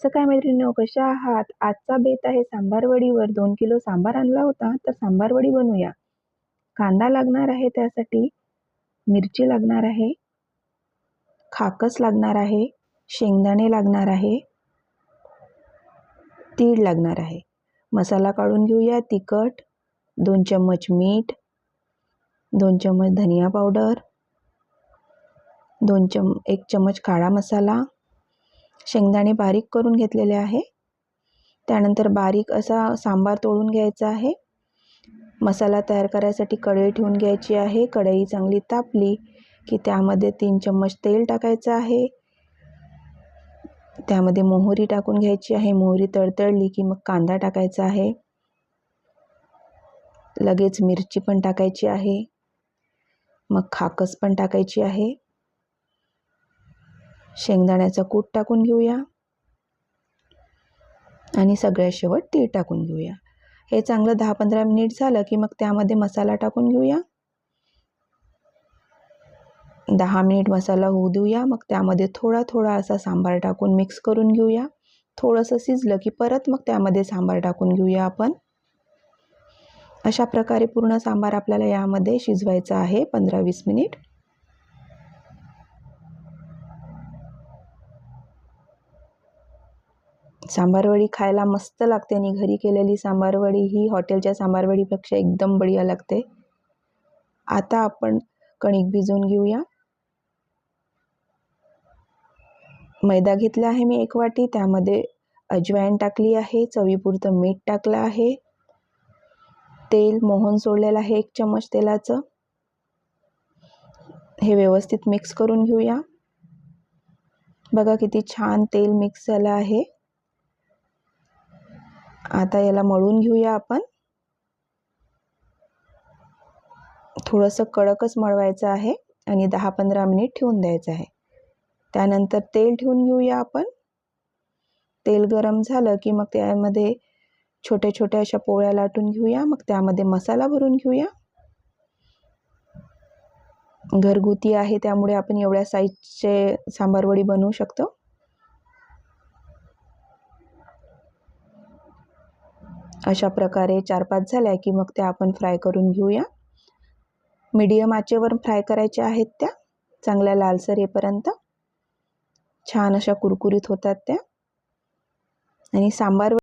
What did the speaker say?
असं काय मैत्रिणींनो कशा आहात? आजचा बेत आहे सांबारवडीवर. दोन किलो सांबार आणला होता तर सांबारवडी बनवूया. कांदा लागणार आहे त्यासाठी मिरची लागणार आहे खाकस लागणार आहे शेंगदाणे लागणार आहे तीळ लागणार आहे. मसाला काढून घेऊया तिखट दोन चम्मच मीठ दोन चम्मच धनिया पावडर दोन चम एक चम्मच काळा मसाला शेंगदाणे बारीक करून घेतलेले आहे. त्यानंतर बारीक असा सांबार तोडून घ्यायचा आहे. मसाला तयार करायसाठी कढई ठेवून घ्यायची आहे. कढई चांगली तापली की त्यामध्ये तीन चम्मच तेल टाकायचं आहे. त्यामध्ये मोहरी टाकून घ्यायची आहे. मोहरी तळतळली की मग कांदा टाकायचा आहे. लगेच मिरची पण टाकायची आहे. मग खाकस पण टाकायची आहे. शेंगदाण्याचा कूट टाकून घेऊया. आणि सगळ्यात शेवट तीळ टाकून घेऊया. हे चांगलं दहा पंधरा मिनिट झालं की मग त्यामध्ये मसाला टाकून घेऊया. दहा मिनिट मसाला होऊ देऊया. मग त्यामध्ये थोडा थोडा असा सांबार टाकून मिक्स करून घेऊया. थोडंसं शिजलं की परत मग त्यामध्ये सांबार टाकून घेऊया आपण. अशा प्रकारे पूर्ण सांबार आपल्याला यामध्ये शिजवायचा आहे पंधरा वीस मिनिट. सांबारवडी खायला मस्त लागते आणि घरी केलेली सांबारवडी ही हॉटेलच्या सांबारवडीपेक्षा एकदम बढिया लागते. आता आपण कणिक भिजवून घेऊया. मैदा घेतला आहे मी एक वाटी त्यामध्ये अजवाईन टाकली आहे चवीपुरतं मीठ टाकलं आहे. तेल मोहन सोडलेलं आहे एक चम्मच तेलाचं. हे व्यवस्थित मिक्स करून घेऊया. बघा किती छान तेल मिक्स झालं आहे. आता याला मळून घेऊया आपण. थोडंसं कडकच मळवायचं आहे आणि दहा पंधरा मिनिट ठेवून द्यायचं आहे. त्यानंतर तेल ठेवून घेऊया आपण. तेल गरम झालं की मग त्यामध्ये छोट्या छोट्या अशा पोळ्या लाटून घेऊया मग त्यामध्ये मसाला भरून घेऊया. घरगुती आहे त्यामुळे आपण एवढ्या साईजचे सांबारवडी बनवू शकतो. अशा प्रकारे चार पाच झाल्या की मग त्या आपण फ्राय करून घेऊया. मीडियम आचेवर फ्राय करायच्या आहेत त्या. चांगल्या लालसर येपर्यंत छान अशा कुरकुरीत होतात त्या. आणि सांबार